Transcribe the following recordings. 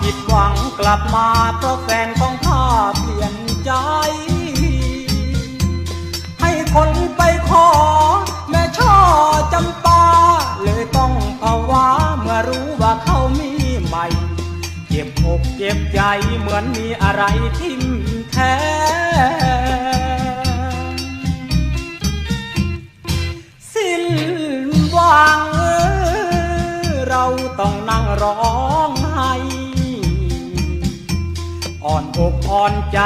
ผิดหวังกลับมาเพราะแฟนของข้าเปลี่ยนใจ ให้คนไปขอ แม่ช่อจำปา เลยต้องภาวะเมื่อรู้ว่าเขามีใหม่ เจ็บอกเจ็บใจเหมือนมีอะไรทิ่มแทงสิ้นหวังเราต้องนั่งร้อง อ่อนอกอ่อนใจ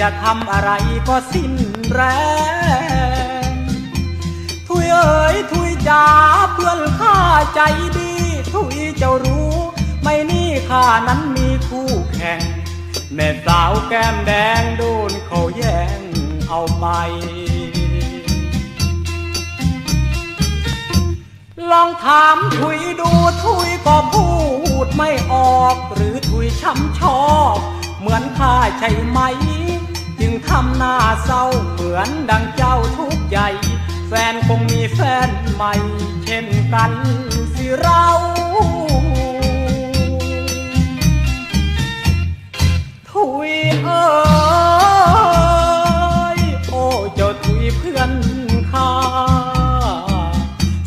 จะทำอะไรก็สิ้นแรงทุยเอ๋ยทุยจ๋าเพื่อนข้าใจดี ทุยเจ้ารู้ ไม่นี่ข้านั้นมีคู่แข่ง แม่สาวแก้มแดงโดนเขาแย่งเอาไปลองถามถุยดูถุยก็พูดไม่ออก หรือถุยช้ำชอบ เหมือนข้าใช่ไหม จึงทำหน้าเศร้าเหมือนดังเจ้าทุกใหญ่แฟนคงมีแฟนใหม่ เช่นกันสิเราถุยเอ้ยโอ้เจ้าถุยเพื่อนข้า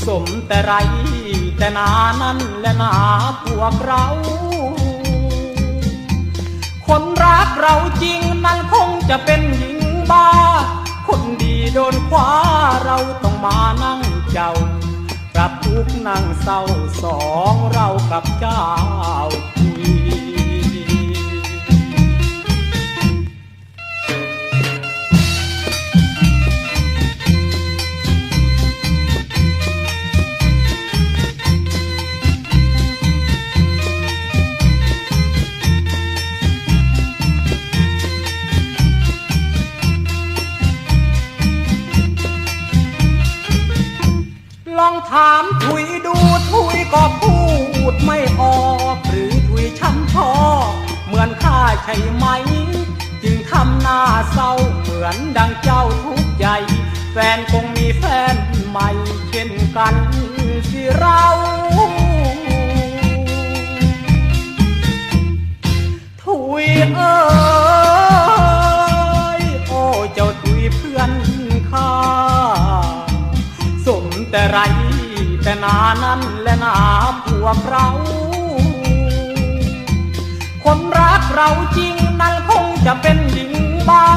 สมแต่ไรแต่นานั้นและนาพวกเรา คนรักเราจริงนั้นคงจะเป็นหญิงบ้า คนดีโดนคว้าเราต้องมานั่งเจ้าปรับทุกนั่งเศร้าสองเรากับเจ้า ถามถุยดูถุยก็พูดไม่ออก หรือถุยช้ำชอเหมือนข้าใช่ไหม จึงทำหน้าเศร้าเหมือนดังเจ้าทุกใจ แฟนคงมีแฟนใหม่เช่นกันสิเราถุยเอ้ยโอ้เจ้าถุยเพื่อนข้าสมแต่ไร นานั้นและนาพวกเรา คนรักเราจริงนั้นคงจะเป็นหญิงบ้า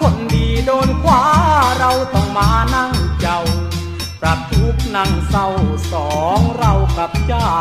คนดีโดนคว้าเราต้องมานั่งเจ้า ปรับทุกนั่งเศร้าสองเรากับเจ้า